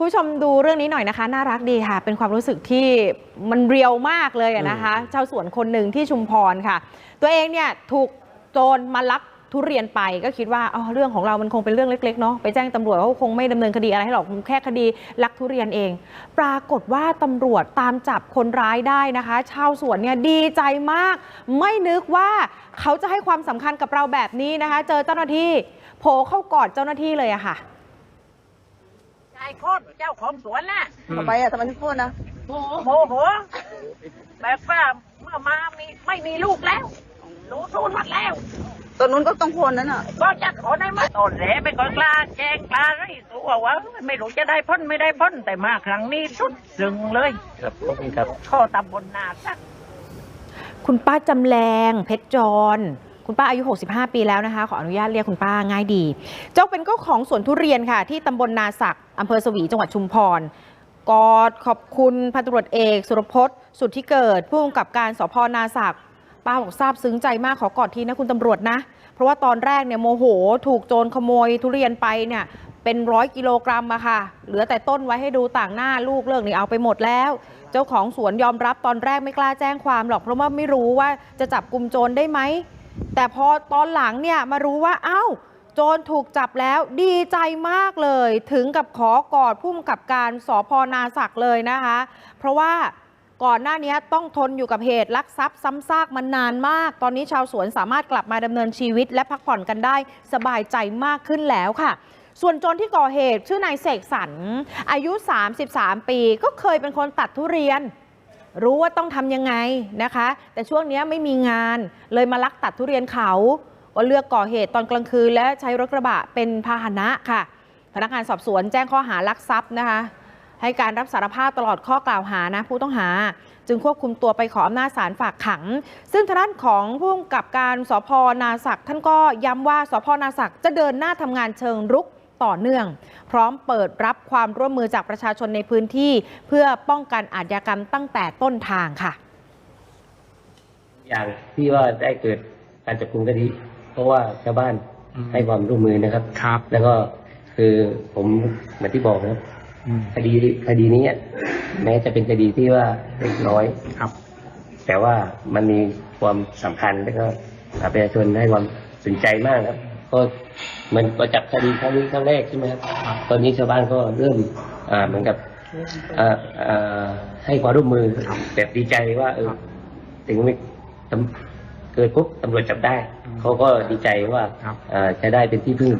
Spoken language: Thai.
คุณผู้ชมดูเรื่องนี้หน่อยนะคะ น่ารักดีค่ะ เป็นความรู้สึกที่มันเรียวมากเลยอะนะคะ ชาวสวนคนหนึ่งที่ชุมพรค่ะ ตัวเองเนี่ยถูกโจรมาลักทุเรียนไปก็คิดว่าอ๋อเรื่องของเรามันคงเป็นเรื่องเล็กๆเนาะไปแจ้งตำรวจเขาคงไม่ดำเนินคดีอะไรให้หรอกแค่คดีลักทุเรียนเอง ปรากฏว่าตำรวจตามจับคนร้ายได้นะคะ ชาวสวนเนี่ยดีใจมาก ไม่นึกว่าเขาจะให้ความสำคัญกับเราแบบนี้นะคะ เจอเจ้าหน้าที่โผล่เข้ากอดเจ้าหน้าที่เลยอะค่ะ ชายโคตรเจ้าของสวนน่ะทำไมอะทำไมถึงพูดนะโมโหแบบว่าเมื่อมามีไม่มีลูกแล้วหนูสูญหมดแล้วตัวนู้นก็ต้องคนนั้นอะก็จะขอได้ไหมตอนแหลไปก่อนกล้าแจ้งกล้าไรตัวว่าไม่รู้จะได้พ้นไม่ได้พ้นแต่มาครั้งนี้สุดสึงเลย ครับขอบคุณครับข้อตำบลนาสักคุณป้าจำแรงเพชรจร คุณป้าอายุ 65 ปีแล้วนะคะ ขออนุญาตเรียกคุณป้าง่ายดี เจ้าเป็นเจ้าของสวนทุเรียนค่ะ ที่ตำบลนาศักอำเภอสวีจังหวัดชุมพรกอดขอบคุณพันตำรวจเอก สุรพจน์ สุทธิเกิด ผู้กำกับการสพนาศักป้าบอกซาบซึ้งใจมากขอกอดทีนะคุณตำรวจนะ เพราะว่าตอนแรกเนี่ยโมโห ถูกโจรขโมยทุเรียนไปเนี่ยเป็นร้อยกิโลกรัมอะค่ะ เหลือแต่ต้นไว้ให้ดูต่างหน้าลูกเลิกนี่เอาไปหมดแล้ว เจ้าของสวนยอมรับตอนแรกไม่กล้าแจ้งความหรอกเพราะว่าไม่รู้ว่าจะจับกลุ่มโจรได้ไหม แต่พอตอนหลังเนี่ยมารู้ว่าอ้าวโจรถูกจับแล้วดีใจมากเลย ถึงกับขอกอดพุ่มกับการสพนาศักเลยนะคะ เพราะว่าก่อนหน้านี้ต้องทนอยู่กับเหตุลักทรัพย์ซ้ำซากมานานมาก ตอนนี้ชาวสวนสามารถกลับมาดำเนินชีวิต และพักผ่อนกันได้สบายใจมากขึ้นแล้วค่ะ ส่วนโจรที่ก่อเหตุชื่อนายเสกสรรอายุ 33 ปี ก็เคยเป็นคนตัดทุเรียน รู้ว่าต้องทำยังไงนะคะ แต่ช่วงนี้ไม่มีงานเลยมาลักตัดทุเรียนเขาก็เลือกก่อเหตุตอนกลางคืนและใช้รถกระบะเป็นพาหนะค่ะ พนักงานสอบสวนแจ้งข้อหาลักทรัพย์นะคะ ให้การรับสารภาพตลอดข้อกล่าวหานะผู้ต้องหา จึงควบคุมตัวไปขออำนาจศาลฝากขัง ซึ่งทางด้านของผู้กำกับการสพนาศักท่านก็ย้ำว่าสพนาศักจะเดินหน้าทำงานเชิงรุก ต่อเนื่อง พร้อมเปิดรับความร่วมมือจากประชาชนในพื้นที่ เพื่อป้องกันอาชญากรรมตั้งแต่ต้นทางค่ะ อย่างที่ว่าได้เกิดการจับกุมคดีเพราะว่าชาวบ้านอืมให้ความร่วมมือนะครับ ครับแล้วก็คือผมเหมือนที่บอกนะครับ อืมคดีคดีนี้แม้จะเป็นคดีที่ว่าเล็กน้อย ครับแต่ว่ามันมีความสำคัญแล้วก็ประชาชนให้ความสนใจมากครับ ก็ เหมือนก็จับคดีครั้งนี้ครั้งแรกใช่ไหมครับ ตอนนี้ชาวบ้านก็เริ่มอ่าเหมือนกับอ่าอ่าให้ความร่วมมือแบบดีใจว่าเออถึงไม่ตำเกิดปุ๊บตำรวจจับได้ เขาก็ดีใจว่าครับอ่าจะได้เป็นที่พึ่ง